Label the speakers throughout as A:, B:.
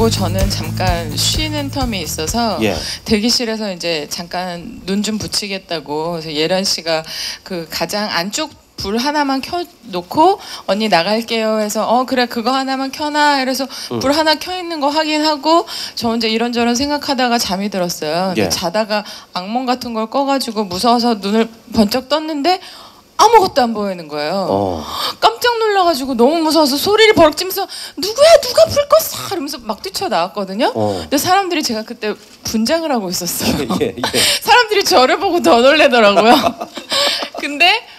A: 보고 저는 잠깐 쉬는 텀이 있어서
B: 예.
A: 대기실에서 이제 잠깐 눈 좀 붙이겠다고 그래서 예란 씨가 그 가장 안쪽 불 하나만 켜놓고 언니 나갈게요 해서 어 그래 그거 하나만 켜놔 이래서
B: 음.
A: 불 하나 켜 있는 거 확인하고 저 혼자 이런저런 생각하다가 잠이 들었어요.
B: 예.
A: 자다가 악몽 같은 걸 꺼가지고 무서워서 눈을 번쩍 떴는데 아무것도 안 보이는 거예요.
B: 어.
A: 깜짝 놀라가지고 너무 무서워서 소리를 버럭 지면서 누구야 누가 불 껐어 이러면서 막 뛰쳐 나왔거든요.
B: 어.
A: 근데 사람들이 제가 그때 분장을 하고 있었어요.
B: 예, 예.
A: 사람들이 저를 보고 더 놀래더라고요. 근데 뭐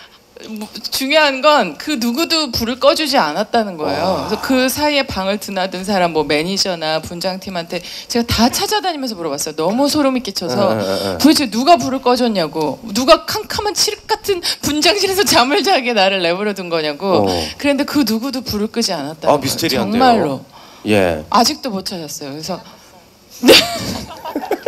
A: 중요한 건 그 누구도 불을 꺼주지 않았다는 거예요. 그래서 그 사이에 방을 드나든 사람, 뭐 매니저나 분장팀한테 제가 다 찾아다니면서 물어봤어요. 너무 소름이 끼쳐서. 도대체 누가 불을 꺼줬냐고, 누가 캄캄한 칠흑 같은 분장실에서 잠을 자게 나를 내버려 둔 거냐고.
B: 어.
A: 그런데 그 누구도 불을 끄지 않았다.
B: 아, 미스테리한데요.
A: 정말로
B: 예.
A: 아직도 못 찾았어요. 그래서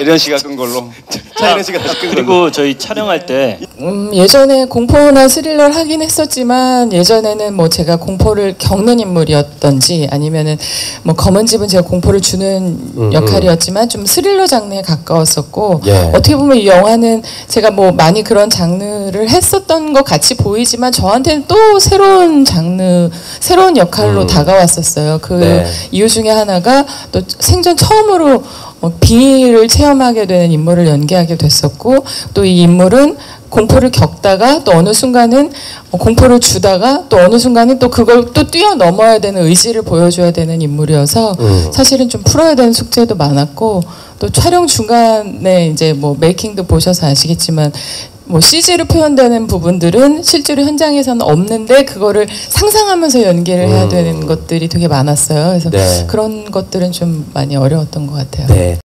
B: 예련 씨가 끈 걸로. 차이는 씨가 끈 걸로.
C: 그리고 저희 촬영할 때
A: 음, 예전에 공포나 스릴러를 하긴 했었지만 예전에는 뭐 제가 공포를 겪는 인물이었던지 아니면은 뭐 검은 집은 제가 공포를 주는
B: 음,
A: 역할이었지만 좀 스릴러 장르에 가까웠었고
B: 예.
A: 어떻게 보면 이 영화는 제가 뭐 많이 그런 장르를 했었던 것 같이 보이지만 저한테는 또 새로운 장르 새로운 역할로
B: 음.
A: 다가왔었어요. 그
B: 네.
A: 이유 중에 하나가 또 생전 처음으로 어, 비를 체험하게 되는 인물을 연기하게 됐었고 또 이 인물은 공포를 겪다가 또 어느 순간은 어, 공포를 주다가 또 어느 순간은 또 그걸 또 뛰어넘어야 되는 의지를 보여줘야 되는 인물이어서
B: 음.
A: 사실은 좀 풀어야 되는 숙제도 많았고 또 촬영 중간에 이제 뭐 메이킹도 보셔서 아시겠지만 뭐 CG로 표현되는 부분들은 실제로 현장에서는 없는데 그거를 상상하면서 연기를 해야
B: 음.
A: 되는 음. 것들이 되게 많았어요. 그래서
B: 네.
A: 그런 것들은 좀 많이 어려웠던 것 같아요.
B: 네.